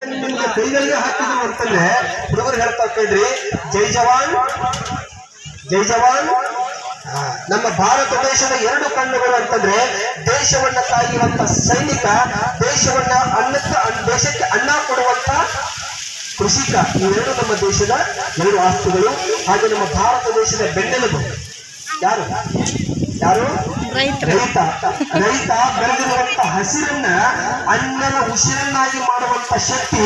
ಕೈಗಳಿಗೆ ಹಾಕಿದ್ರು ಅಂತಂದ್ರೆ ಹುಡುಗರು ಹೇಳ್ತಾ ಕೇಳ್ರಿ, ಜೈ ಜವಾನ್ ಜೈ ಜವಾನ್. ನಮ್ಮ ಭಾರತ ದೇಶದ ಎರಡು ಕಣ್ಣುಗಳು ಅಂತಂದ್ರೆ ದೇಶವನ್ನ ಕಾಯುವಂತ ಸೈನಿಕ, ದೇಶವನ್ನ ಅನ್ನಕ್ಕೆ ದೇಶಕ್ಕೆ ಅನ್ನ ಕೊಡುವಂತ ಕೃಷಿಕ. ಇವೆರಡು ನಮ್ಮ ದೇಶದ ಎರಡು ಆಸ್ತಿಗಳು. ಹಾಗೆ ನಮ್ಮ ಭಾರತ ದೇಶದ ಬೆನ್ನೆಲುಬು. ಯಾರು? ಯಾರು? ರೈತ. ರೈತ ಬೆಳೆದಿರುವಂತ ಹಸಿರನ್ನ ಅನ್ನದ ಉಸಿರನ್ನಾಗಿ ಮಾಡುವಂತ ಶಕ್ತಿ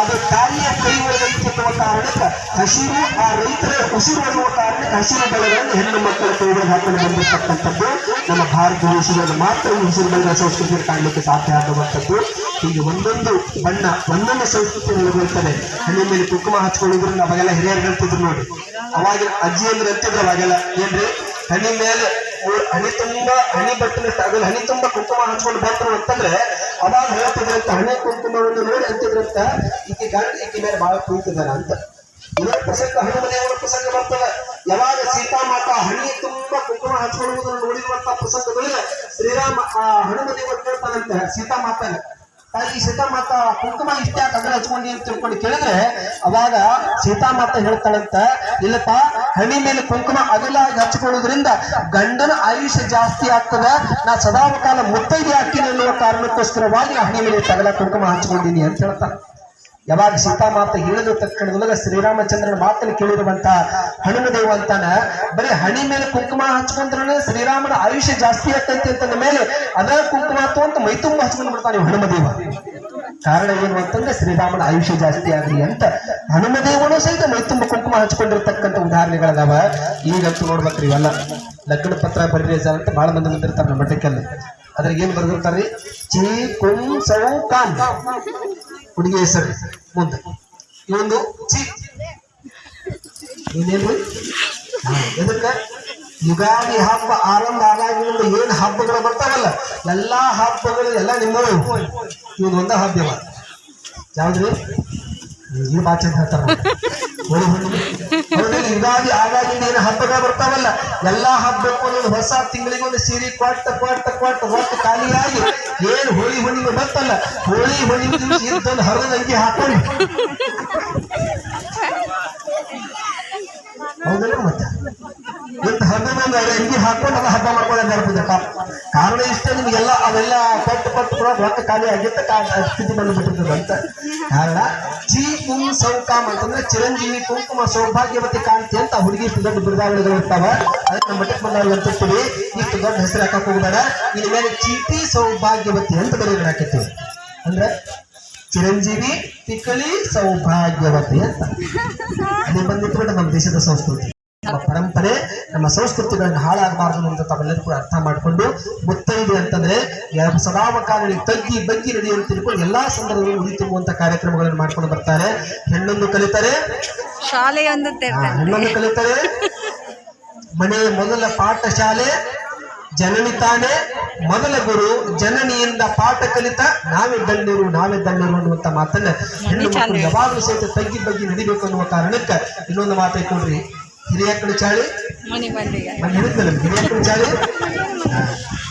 ಅದು ತಾಯಿಯ ಕೈ ಒಳಗೈತೆ ಎನ್ನುವ ಕಾರಣಕ್ಕೆ ಹಸಿರು ಆ ರೈತರ ಉಸಿರು ಅನ್ನುವ ಕಾರಣಕ್ಕೆ ಹಸಿರು ಬೆಳೆಗಳನ್ನು ಹೆಣ್ಣು ಮಕ್ಕಳ ಕೈಗಳು ಹಾಕೊಂಡು ಬಂದಿರತಕ್ಕಂಥದ್ದು. ನಮ್ಮ ಭಾರತ ದೇಶದಲ್ಲಿ ಮಾತ್ರ ಈ ಉಸಿರು ಬೆಳೆದ ಸಂಸ್ಕೃತಿಯನ್ನು ಕಾಣಲಿಕ್ಕೆ ಸಾಧ್ಯ ಆಗುವಂಥದ್ದು. ಹೀಗೆ ಒಂದೊಂದು ಬಣ್ಣ ಒಂದೊಂದು ಸಂಸ್ಕೃತಿ ನೆಲೆಗೊಳ್ತದೆ. ಹಣ್ಣಿನ ಮೇಲೆ ಕುಂಕುಮ ಹಚ್ಕೊಳ್ಳೋದ್ರಿಂದ ಅವಾಗೆಲ್ಲ ಹಿರಿಯರು ಹೇಳ್ತಿದ್ರು ನೋಡಿ. ಅವಾಗ ಅಜ್ಜಿ ಅಂದ್ರೆ ಅಂತಿದ್ರು ಅವಾಗೆಲ್ಲ. ಏನ್ರಿ? ಹಣ್ಣಿನ ಮೇಲೆ ಹನಿ ತುಂಬಾ ಹನಿ ಬಟ್ಟಲೆ ಆಗಲ್ಲ ಹನಿ ತುಂಬಾ ಕುಂಕುಮ ಹಚ್ಕೊಂಡು ಬಂದ್ರು ಅಂತಂದ್ರೆ ಅವಾಗ ಹೇಳ್ತಿದ್ರಂತ, ಹಣೆ ಕುಂಕುಮವನ್ನು ನೋಡಿ ಅಂತಿದ್ರಂತ ಈಕೆ ಗಂಡ ಈಕೆ ಮೇಲೆ ಬಹಳ ಕುಳಿತಿದ್ದಾರೆ ಅಂತ. ಇದೇ ಪ್ರಸಂಗ ಹನುಮನೆಯವರ ಪ್ರಸಂಗ ಬರ್ತದೆ. ಯಾವಾಗ ಸೀತಾಮಾತ ಹಣಿ ತುಂಬಾ ಕುಂಕುಮ ಹಚ್ಕೊಳ್ಳುವುದನ್ನು ನೋಡಿರುವಂತ ಪ್ರಸಂಗದಲ್ಲಿ ಶ್ರೀರಾಮ, ಆ ಹನುಮನೆಯವರು ಕೇಳ್ತಾನಂತೆ ಸೀತಾಮಾತ ತಾಯಿ ಸೀತಾಮಾತ ಕುಂಕುಮ ಇಷ್ಟ ಯಾಕಂದ್ರೆ ಹಚ್ಕೊಂಡಿ ಅಂತ ತಿಳ್ಕೊಂಡು ಕೇಳಿದ್ರೆ ಅವಾಗ ಸೀತಾಮಾತ ಹೇಳ್ತಾಳಂತ, ಇಲ್ಲಪ್ಪ ಹಣಿ ಮೇಲೆ ಕುಂಕುಮ ಅಗಲಾಗಿ ಹಚ್ಕೊಳ್ಳೋದ್ರಿಂದ ಗಂಡನ ಆಯುಷ್ಯ ಜಾಸ್ತಿ ಆಗ್ತದ. ನಾ ಸದಾಕಾಲ ಮುತ್ತೈದೆ ಹಾಕಿನಿ ಅನ್ನುವ ಕಾರಣಕ್ಕೋಸ್ಕರವಾಗಿ ಹಣಿ ಮೇಲೆ ತಗಲ ಕುಂಕುಮ ಹಚ್ಕೊಂಡಿನಿ ಅಂತ ಹೇಳ್ತಾನೆ. ಯಾವಾಗ ಸೀತಾಮಾತ ಹೇಳಿದ ತಕ್ಷಣದೊಳಗ ಶ್ರೀರಾಮಚಂದ್ರನ ಮಾತನ್ನು ಕೇಳಿರುವಂತ ಹನುಮದೇವ ಅಂತಾನ, ಬರೀ ಹಣಿ ಮೇಲೆ ಕುಂಕುಮ ಹಚ್ಕೊಂಡ್ರೆ ಶ್ರೀರಾಮನ ಆಯುಷ್ಯ ಜಾಸ್ತಿ ಆಗ್ತೈತಿ ಅಂತಂದ ಮೇಲೆ ಅದ ಕುಂಕುಮ ಅಂತ ಮೈತುಂಬ ಹಚ್ಕೊಂಡು ಬಿಡ್ತಾನೆ ಹನುಮದೇವ. ಕಾರಣ ಏನು ಅಂತಂದ್ರೆ, ಶ್ರೀರಾಮನ ಆಯುಷ್ಯ ಜಾಸ್ತಿ ಆಗ್ಲಿ ಅಂತ ಹನುಮದೇವನು ಸಹಿತ ಮೈತುಂಬ ಕುಂಕುಮ ಹಚ್ಕೊಂಡಿರ್ತಕ್ಕಂಥ ಉದಾಹರಣೆಗಳದಾವ. ಈಗಂತೂ ನೋಡ್ಬೇಕ್ರಿ ಇವೆಲ್ಲ. ಲಗ್ನ ಪತ್ರ ಬರೀರಿ ಸರ್ ಅಂತ ಬಹಳ ಮಂದಿ ಬಂದಿರ್ತಾರೆ ನಮ್ಮ ಮಠಕ್ಕೆಲ್ಲ. ಅದ್ರಾಗ ಏನ್ ಬರ್ದಿರ್ತಾರ್ರಿ ಚಿ ಕುಂ ಸೌ ಕಾನ್ ಹುಡುಗಿ ಹೆಸರು ಮುಂದೆ. ಇವೊಂದು ಚೀ. ಏನೇನು ಎದಕ್ಕ? ಯುಗಾದಿ ಹಬ್ಬ ಆರಂಭ ಆದಾಗಿನಿಂದ ಏನ್ ಹಬ್ಬಗಳು ಬರ್ತಾವಲ್ಲ, ಎಲ್ಲಾ ಹಬ್ಬಗಳು ಎಲ್ಲ ನಿಮ್ಮವು ಇವನ್ ಒಂದ ಹಬ್ಬವ ಯಾವ್ದ್ರಿ? ಈ. ಹೌದಲ್ಲ? ಯುಗಾದಿ ಆದಾಗಿಂದ ಏನು ಹಬ್ಬಗಳು ಬರ್ತಾವಲ್ಲ, ಎಲ್ಲಾ ಹಬ್ಬಕ್ಕೂ ನೀವು ಹೊಸ ತಿಂಗಳಿಗೆ ಒಂದು ಸೀರೆ ಕೊಟ್ಟ ಕೊಟ್ಟ ಕೊಟ್ಟ ಹೊತ್ತು ಖಾಲಿಯಾಗಿ ಏನ್ ಹೋಳಿ ಹುಣ್ಣಿಮೆ ಬರ್ತಲ್ಲ ಹೋಳಿ ಹುಣ್ಣಿಮೆ ದಿವಸ ಹರಿದ ಅಂಗಿ ಹಾಕೊಂಡು ಹೌದಲ್ಲ ಹಬ್ಬದ ಅಂಗಿ ಹಾಕೊಂಡು ಅದ ಹಬ್ಬ ಮಾಡ್ಕೊಳ್ಳೋದು ಕಾರಣ ಇಷ್ಟ, ನಿಮಗೆಲ್ಲ ಅವೆಲ್ಲ ಕೊಟ್ಟು ಕೊಟ್ಟು ಕೂಡ ರೊಕ್ಕ ಖಾಲಿ ಆಗಿತ್ತ ಸ್ಥಿತಿ ಅಂತ. ಕಾರಣ, ಚಿ ಕುಂ ಸೌಕಾಮ್ ಅಂತಂದ್ರೆ ಚಿರಂಜೀವಿ ಕುಂಕುಮ ಸೌಭಾಗ್ಯವತಿ ಕಾಂತಿ ಅಂತ ಹುಡುಗಿ ದೊಡ್ಡ ಬಿರುದಾವಳಿಗಳು ಇರ್ತಾವ. ಅದಕ್ಕೆ ನಮ್ಮ ಮಟ್ಟಕ್ಕೆ ಬಂದಾಗ ಅಂತಿರ್ತೀವಿ ಇಷ್ಟು ದೊಡ್ಡ ಹೆಸರು ಹಾಕಕ್ಕೆ ಹೋಗ್ಬೇಡ. ಇನ್ ಮೇಲೆ ಚೀಟಿ ಸೌಭಾಗ್ಯವತಿ ಅಂತ ಬರೆಯೋದು ಹಾಕಿರ್ತೀವಿ ಅಂದ್ರೆ ಚಿರಂಜೀವಿ ತಿಕ್ಕಳಿ ಸೌಭಾಗ್ಯವತಿ ಅಂತ. ಅಲ್ಲಿ ಬಂದಿತ್ತು ನಮ್ಮ ದೇಶದ ಸಂಸ್ಕೃತಿ. ಪರಂಪರೆ ನಮ್ಮ ಸಂಸ್ಕೃತಿಗಳನ್ನು ಹಾಳಾಗಬಾರದು ಅಂತ ತಮ್ಮೆಲ್ಲರೂ ಕೂಡ ಅರ್ಥ ಮಾಡಿಕೊಂಡು ಮುತ್ತೈದೆ ಅಂತಂದ್ರೆ ಸದಾವಕಾಲದಲ್ಲಿ ತಗ್ಗಿ ಬಗ್ಗಿ ಅಂತ ತಿಳ್ಕೊಂಡು ಎಲ್ಲಾ ಸಂದರ್ಭದಲ್ಲಿ ಉಡಿ ತುಂಬುವಂತ ಕಾರ್ಯಕ್ರಮಗಳನ್ನು ಮಾಡ್ಕೊಂಡು ಬರ್ತಾರೆ. ಹೆಣ್ಣೊಂದು ಕಲಿತಾರೆ? ಶಾಲೆಯೊಂದು ಹೆಣ್ಣೊಂದು ಕಲಿತಾರೆ? ಮನೆಯ ಮೊದಲ ಪಾಠಶಾಲೆ ಜನನಿ ತಾನೇ ಮೊದಲ ಗುರು ಜನನಿಯಿಂದ ಪಾಠ ಕಲಿತ ನಾವೇ ದಂಡರು ನಾವೇ ದಂಡರು ಅನ್ನುವಂತ ಮಾತನ್ನ ಹೆಣ್ಣು ಮಕ್ಕಳು ಯಾವಾಗಲೂ ಸಹಿತ ತಗ್ಗಿ ಬಗ್ಗಿ ನಡಿಬೇಕು ಅನ್ನುವ ಕಾರಣಕ್ಕೆ ಇನ್ನೊಂದು ಮಾತು ಐಕೊಂಡ್ರಿ ಕಡೆ ಚಾಳಿ? ಮನಿ ಮಂದಿಗೆ ಮನೆ ಹಿಡಿದಲ್ಲ ಹಿರಿಯಕ್ಕಳು ಚಾಳಿ?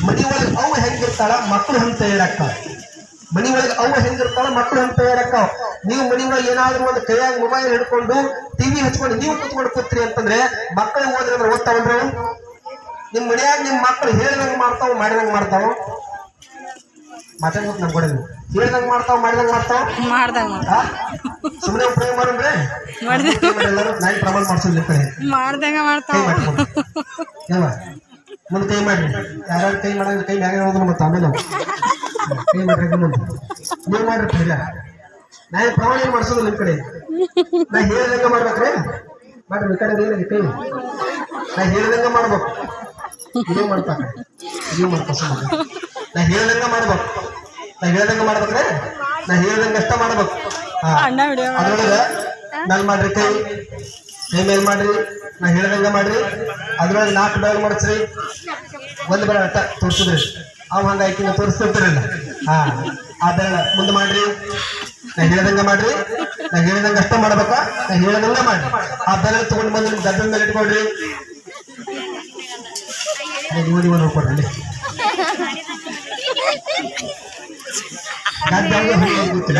ಮನಿ ಒಳಗೆ ಅವು ಹೆಂಗಿರ್ತಾಳ ಮಕ್ಕಳು ಹಂಗೆ ತಯಾರಾಗ್ತಾವ ಮನಿ ಒಳಗೆ ಅವು ಹೆಂಗಿರ್ತಾಳ ಮಕ್ಕಳು ಹಂಗೆ ತಯಾರಾಗ್ತಾವ ನೀವು ಮನಿ ಒಳಗೆ ಏನಾದ್ರೂ ಒಂದು ಕೈಯಾಗ ಮೊಬೈಲ್ ಹಿಡ್ಕೊಂಡು ಟಿವಿ ಹಚ್ಕೊಂಡು ನೀವು ಕೂತ್ಕೊಂಡು ಕೂತ್ರಿ ಅಂತಂದ್ರೆ ಮಕ್ಕಳು ಹೋದ್ರೆ ಅಂದ್ರೆ ಓದ್ತಾವಲ್ರಿ ನಿಮ್ಮ ನಿಮ್ ಮನ್ಯಾಗ ನಿಮ್ ಮಕ್ಕಳು ಹೇಳಿದಂಗ ಮಾಡ್ತಾವ ಮಾಡಿದಂಗೆ ಮಾಡ್ತಾವ? ಮಾತಾಡ್ಬೇಕು ನಮ್ ಕೂಡ ಹೇಳಿದಂಗ ಮಾಡ್ತಾವ ಮಾಡಿದಂಗ ಮಾಡ್ತಾವ? ಮಾಡ್ದಾಗ ಮಾಡ್- ಆ? ಸುಮ್ನೆ ಉಪಯೋಗ ಮಾಡಿದ್ರೆ ಮಾಡ್ದೆ- ಎಲ್ಲರೂ ನಾಯಿ ಪ್ರಮಾಣ ಕಡೆ ಮಾಡ್ದಂಗ ಮಾಡ್ತಾವ. ಮುಂದೆ ಕೈ ಮಾಡ್ರಿ. ಯಾರು ಕೈ ಮಾಡಂದ್ರೆ ಕೈ ಮ್ಯಾಗ ಹೋದ್ರೆ ಮತ್ತೆ ಆಮೇಲೆ. ಕೈ ಮಾಡ್ರಿ ಮುಂದೆ ನೀವು ಮಾಡ್ರಿ ಪೈಲ. ನಾ ಪ್ರಮಾಣ ಏನು ಮಾಡ್ಸೋದು ನಿಮ್ಮ ಕಡೆ? ನಾ ಹೇಳ್ದಂಗ ಮಾಡ್ಬೇಕ್ರಿ? ಮಾಡ್ರಿ ಈ ಕಡೆ ಏನಾಗಿ ಕೈ. ನಾ ಹೇಳ್ದಂಗ ಮಾಡ್ಬೇಕು. ಇದೇ ಮಾಡ್ತಾರೆ ಇದೇ ಮಾಡ್ತಾರೆ ಸುಮ್ಮನೆ ನಾ ಹೇಳ್ದಂಗ ಮಾಡ್ಬೇಕು. ನಾ ಹೇಳ್ದಂಗ ಮಾಡ್ಬೇಕ್ರೆ? ನಾ ಹೇಳ್ದಂಗ ಅಷ್ಟ ಮಾಡ್ಬೇಕು. ಅಣ್ಣ ಅದ್ರೊಳಗ ನನ್ ಮಾಡ್ರಿ ಕೈ. ಕೈ ಮೇಲ್ ಮಾಡ್ರಿ. ನಾ ಹೇಳ್ದಂಗ ಮಾಡ್ರಿ. ಅದ್ರೊಳಗೆ ನಾಲ್ಕು ಬೆಳಗ್ ಮಾಡಿಸ್ರಿ. ಒಂದು ಬೇಡ ಅಟ್ಟ ತೋರಿಸಿದ್ರಿ. ಅವ್ ಹಂಗ ಆಯ್ಕಿನ ತೋರಿಸ್ತಿರ್ತಿರಲ್ಲ ಹಾ. ಆ ಬೇಡ ಮುಂದೆ ಮಾಡ್ರಿ. ನಾ ಹೇಳ್ದಂಗ ಮಾಡ್ರಿ. ನಾ ಹೇಳ್ದಂಗ ಅಷ್ಟ ಮಾಡ್ಬೇಕಾ? ನಾ ಹೇಳ್ದಂಗ ಮಾಡ್ರಿ. ಆ ಬೆರಳ ತಗೊಂಡ್ ಬಂದು ನಿಮ್ ಗದ್ದಲ ಮೇಲೆ ಇಟ್ಕೊಡ್ರಿ. ನೋಡ್ಕೊಡ್ರಿ ಗದ್ದಲ ಗೊತ್ತಿಲ್ಲ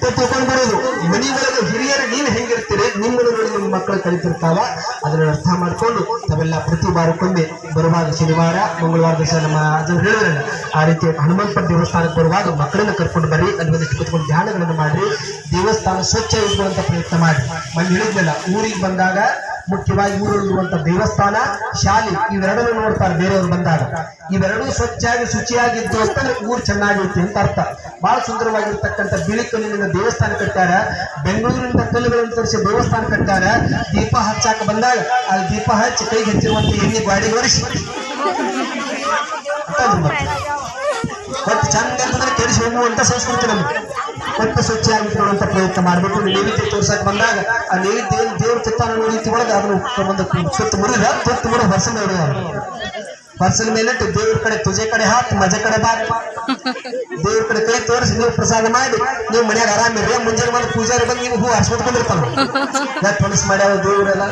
ತಿಳ್ಕೊಂಡ್ ಬರೋದು. ಮನಿ ಒಳಗೆ ಹಿರಿಯರು, ನೀನು ಹೆಂಗಿರ್ತೀರಿ? ನಿಮ್ಮ ನೋಡಿ ನಿಮ್ಮ ಮಕ್ಕಳು ಕಲಿತಿರ್ತಾವ. ಅದನ್ನ ಅರ್ಥ ಮಾಡ್ಕೊಂಡು ತಾವೆಲ್ಲ ಪ್ರತಿ ವಾರಕ್ಕೊಮ್ಮೆ ಬರುವಾಗ ಶನಿವಾರ, ಮಂಗಳವಾರ ದಿವಸ ನಮ್ಮ ಅದನ್ನು ಹೇಳಿದ್ರಲ್ಲ, ಆ ರೀತಿ ಹನುಮಂತ ದೇವಸ್ಥಾನಕ್ಕೆ ಬರುವಾಗ ಮಕ್ಕಳನ್ನ ಕರ್ಕೊಂಡು ಬರ್ರಿ ಅಲ್ಲಿ ಒಂದಿಷ್ಟು ಕುತ್ಕೊಂಡು ಧ್ಯಾನಗಳನ್ನು ಮಾಡ್ರಿ, ದೇವಸ್ಥಾನ ಸ್ವಚ್ಛ ಇಟ್ಕೊಳ್ಳುವಂತ ಪ್ರಯತ್ನ ಮಾಡಿ ಮನೆ ಹೇಳಿದ್ನಲ್ಲ, ಊರಿಗೆ ಬಂದಾಗ ಮುಖ್ಯವಾಗಿ ಊರಲ್ಲಿರುವಂತ ದೇವಸ್ಥಾನ, ಶಾಲೆ, ಇವೆರಡನ್ನು ನೋಡ್ತಾರೆ ಬೇರೆಯವರು ಬಂದಾಗ. ಇವೆರಡೂ ಸ್ವಚ್ಛಾಗಿ ಶುಚಿಯಾಗಿದ್ದು ಅಂತಂದ್ರೆ ಊರು ಚೆನ್ನಾಗಿರುತ್ತೆ ಅಂತ ಅರ್ಥ. ಬಹಳ ಸುಂದರವಾಗಿರ್ತಕ್ಕಂಥ ಬಿಳಿ ಕಲ್ಲಿನಿಂದ ದೇವಸ್ಥಾನ ಕಟ್ಟಾರ ಬೆಂಗಳೂರಿನಿಂದ ಕಲ್ಲುಗಳನ್ನು ತರಿಸಿ ದೇವಸ್ಥಾನ ಕಟ್ಟಾರ ದೀಪ ಹಚ್ಚಾಕ ಬಂದಾಗ ಅಲ್ಲಿ ದೀಪ ಹಚ್ಚಿ ಕೈ ಹಚ್ಚಿರುವಂತ ಎಣ್ಣೆ ಗಾಡಿ ಒರೆಸಿ. ಒಟ್ಟು ಚಂದ ಅಂತಂದ್ರೆ ಕೆಡಿಸಿ ಹೋಗುವಂತ ಸಂಸ್ಕೃತಿ ನಮ್ಗೆ ಒಟ್ಟು ಸ್ವಚ್ಛವಾಗಿಟ್ಕೊಳ್ಳುವಂತ ಪ್ರಯತ್ನ ಮಾಡಬೇಕು. ನೈವೇದ್ಯ ತೋರ್ಸಕ್ ಬಂದಾಗ ಆ ನೈವೇದ್ಯ ದೇವ್ರ ಚಿತ್ತ ನೋಡಿ ಒಳಗೆ ಅದನ್ನು ಸುತ್ತ ಮುರಿದ ತುತ್ತು ಮುರಿದ ಹೊಸ ನೋಡುವ. ವರ್ಷದ ಮೇಲೆ ದೇವ್ರ ಕಡೆ ತುಜೆ ಕಡೆ ಹಾಕಿ, ಮಜೆ ಕಡೆ ಬಾರಿ. ದೇವ್ರ ಕಡೆ ಕೈ ತೋರಿಸಿ ನೀವು ಪ್ರಸಾದ ಮಾಡಿ, ನೀವು ಮನ್ಯಾಗ ಆರಾಮಿರ್ರಿ ಮುಂಜಾನೆ ಮಾಡಿ ಪೂಜಾರಿ ಬಂದು ನೀವು ಹೂ ಹರ್ಸ್ಕೊತ್ ಬಂದಿರ್ತಾನ ಯಾಕೆ ಮನಸ್ಸು ಮಾಡ್ಯಾವ ದೇವರೆಲ್ಲ.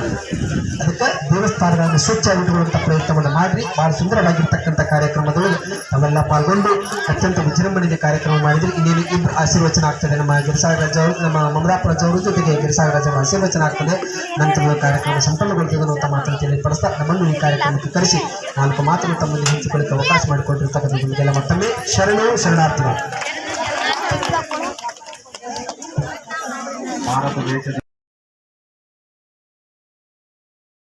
ಅದಕ್ಕೆ ದೇವಸ್ಥಾನಗಳನ್ನು ಸ್ವಚ್ಛ ಇಟ್ಟುಕೊಳ್ಳುವಂತ ಪ್ರಯತ್ನವನ್ನು ಮಾಡ್ರಿ. ಬಹಳ ಸುಂದರವಾಗಿರ್ತಕ್ಕಂಥ ಕಾರ್ಯಕ್ರಮದೊಳಗೆ ಅವೆಲ್ಲ ಪಾಲ್ಗೊಂಡು ಅತ್ಯಂತ ವಿಜೃಂಭಣೆಯ ಕಾರ್ಯಕ್ರಮ ಮಾಡಿದ್ರೆ. ಇನ್ನೇನು ಇಬ್ಬರು ಆಶೀರ್ವಚನ ಆಗ್ತದೆ ನಮ್ಮ ಗಿರಿಸಾಗರ ರಾಜ ಅವರು, ನಮ್ಮ ಮಮದಾಪುರ ಅವರು ಜೊತೆಗೆ ಗಿರಿಸಾಗರ ರಾಜ ಅವರ ಆಶೀರ್ವಚನ ಆಗ್ತದೆ. ನಂತರ ಕಾರ್ಯಕ್ರಮ ಸಂಪನ್ನಗೊಳ್ತದೆ ಅಂತ ಮಾತನ್ನು ತಿಳಿಪಡಿಸ್ತಾ ನಮ್ಮನ್ನು ಈ ಕಾರ್ಯಕ್ರಮಕ್ಕೆ ಕರೆಸಿ. ನಾಲ್ಕು ಮಾತನ್ನು ತಮ್ಮಲ್ಲಿ ಹಂಚಿಕೊಳ್ಳಿಕ್ಕೆ ಅವಕಾಶ ಮಾಡಿಕೊಂಡಿರ್ತಕ್ಕಂಥ ನಿಮಗೆಲ್ಲ ಮತ್ತೊಮ್ಮೆ ಶರಣು ಶರಣಾರ್ಥಿಗಳು. ಭಾರತ ದೇಶದ